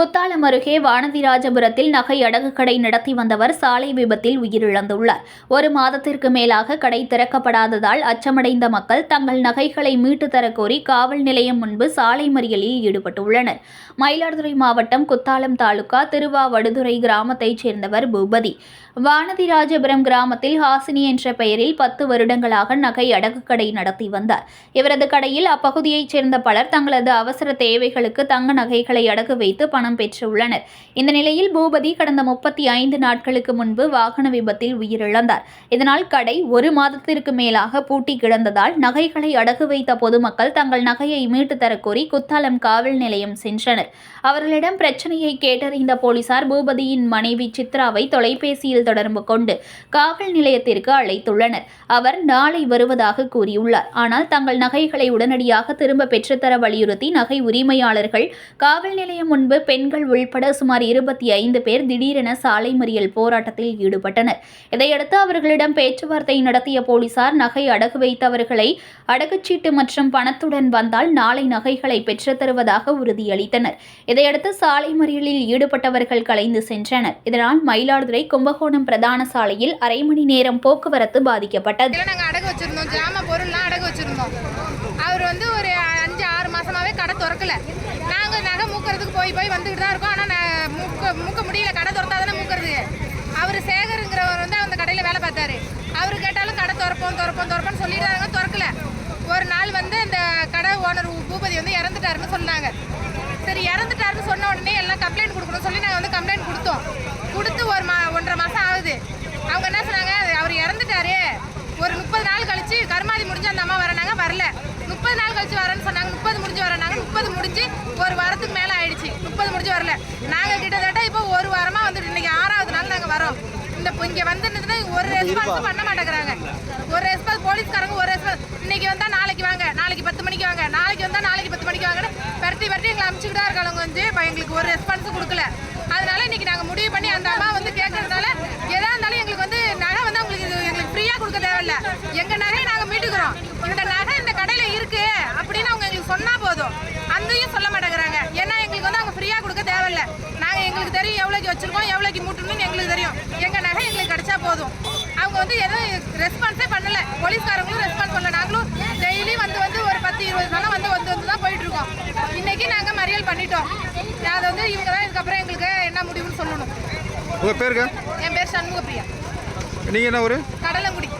அருகே வானதிராஜபுரத்தில் நகை அடகு கடை நடத்தி வந்தவர் சாலை விபத்தில் உயிரிழந்துள்ளார். ஒரு மாதத்திற்கு மேலாக கடை திறக்கப்படாததால் அச்சமடைந்த மக்கள் தங்கள் நகைகளை மீட்டு தரக்கோரி காவல் நிலையம் முன்பு சாலை மறியலில் ஈடுபட்டுள்ளனர். மயிலாடுதுறை மாவட்டம் குத்தாலம் தாலுகா திருவாவடுதுறை கிராமத்தைச் சேர்ந்தவர் பூபதி. வானதிராஜபுரம் கிராமத்தில் ஹாசினி என்ற பெயரில் பத்து வருடங்களாக நகை அடகு கடை நடத்தி வந்தார். இவரது கடையில் அப்பகுதியைச் சேர்ந்த பலர் தங்களது அவசர தேவைகளுக்கு தங்க நகைகளை அடகு வைத்து பணம் பெற்றுள்ளனர். இந்த நிலையில் பூபதி கடந்த முப்பத்தி ஐந்து நாட்களுக்கு முன்பு வாகன விபத்தில் உயிரிழந்தார். இதனால் கடை ஒரு மாதத்திற்கு மேலாக பூட்டி கிடந்ததால் நகைகளை அடகு வைத்த பொதுமக்கள் தங்கள் நகையை மீட்டு தரக்கோரி குத்தாலம் காவல் நிலையம் சென்றனர். அவர்களிடம் பிரச்சனையை கேட்டறிந்த போலீசார் பூபதியின் மனைவி சித்ராவை தொலைபேசியில் தொடர்பு கொண்டு காவல் நிலையத்திற்கு அழைத்துள்ளனர். அவர் நாளை வருவதாக கூறியுள்ளார். ஆனால் தங்கள் நகைகளை உடனடியாக திரும்ப பெற்றுத்தர வலியுறுத்தி நகை உரிமையாளர்கள் காவல் நிலையம் முன்பு பெண்கள் உள்பட சுமார் இருபத்தி ஐந்து பேர் திடீரென சாலை மறியல் போராட்டத்தில் ஈடுபட்டனர். இதையடுத்து அவர்களிடம் பேச்சுவார்த்தை நடத்திய போலீசார் நகை அடகு வைத்தவர்களை அடகுச்சீட்டு மற்றும் பணத்துடன் வந்தால் நாளை நகைகளை பெற்றுத் தருவதாக உறுதியளித்தனர். இதையடுத்து சாலை மறியலில் ஈடுபட்டவர்கள் கலைந்து சென்றனர். இதனால் மயிலாடுதுறை கும்பகோணம் பிரதான சாலையில் அரை மணி நேரம் போக்குவரத்து பாதிக்கப்பட்டது. அடகு அவர் வந்து ஒரு அஞ்சு ஆறு மாசமாவே கடை திறக்கல. நாங்க நகை போய் போய் வந்துக்கிட்டு தான் இருக்கும். ஆனால் மூக்க மூக்க முடியல. கடை திறந்தா தானே மூக்கிறது. அவர் சேகருங்கிறவர் வந்து அந்த கடையில் வேலை பார்த்தாரு. அவர் கேட்டாலும் கடை திறப்போம் திறப்போம் திறப்போம்னு சொல்லிடுறாங்க. திறக்கல. ஒரு நாள் வந்து அந்த கடை ஓனர் பூபதி வந்து இறந்துட்டாருன்னு சொன்னாங்க. சரி இறந்துட்டாருன்னு சொன்ன உடனே எல்லாம் கம்ப்ளைண்ட் கொடுக்கணும் சொல்லி நாங்கள் வந்து ரெஸ்பான்ஸ் ரெஸ்பான்ஸும் பண்ண மாட்டேங்கிறாங்க. ஒரு ரெஸ்பான்ஸ் போலீஸ்காரங்க ஒரு ரெஸ்பான்ஸ் இன்னைக்கு வந்தால் நாளைக்கு வாங்க நாளைக்கு பத்து மணிக்கு வாங்க நாளைக்கு வந்தால் நாளைக்கு பத்து மணிக்கு வாங்கன்னு பரட்டி பரட்டி எங்களை அமுச்சுக்கிட்டா இருக்காங்க வந்து. இப்போ எங்களுக்கு ஒரு ரெஸ்பான்ஸும் கொடுக்கல. அதனால இன்னைக்கு நாங்கள் முடிவு பண்ணி அந்த அம்மா வந்து கேட்கறதுனால எதா இருந்தாலும் எங்களுக்கு வந்து நகை வந்து உங்களுக்கு இது எங்களுக்கு ஃப்ரீயாக கொடுக்க தேவையில்ல. எங்கள் நகையை நாங்கள் மீட்டுக்கிறோம். இந்த நகை இந்த கடையில் இருக்கு அப்படின்னு அவங்க எங்களுக்கு சொன்னால் போதும். அந்தையும் சொல்ல மாட்டேங்கிறாங்க. ஏன்னா எங்களுக்கு வந்து அவங்க ஃப்ரீயாக கொடுக்க தேவையில்ல. நாங்கள் எங்களுக்கு தெரியும் எவ்வளோக்கு வச்சிருக்கோம் எவ்வளோக்கு மூட்டணும்னு எங்களுக்கு தெரியும். எங்கள் நகை எங்களுக்கு கிடைச்சா போதும். வந்து எதுவும் ரெஸ்பான்ஸே பண்ணல. போலீஸ்காரங்களும் ரெஸ்பான்ஸ் பண்ணல. நாங்களும் டெய்லி வந்து வந்து ஒரு பத்து இருபது நாளாக வந்து வந்து வந்து தான் போயிட்டு இருக்கோம். இன்னைக்கு நாங்கள் மறியல் பண்ணிட்டோம். அதை வந்து இவங்க தான் இதுக்கப்புறம் எங்களுக்கு என்ன முடிவுன்னு சொல்லணும். உங்கள் பேருங்க என் பேர் சண்முகப்பிரியா. நீங்கள் என்ன ஒரு கடலங்குடி.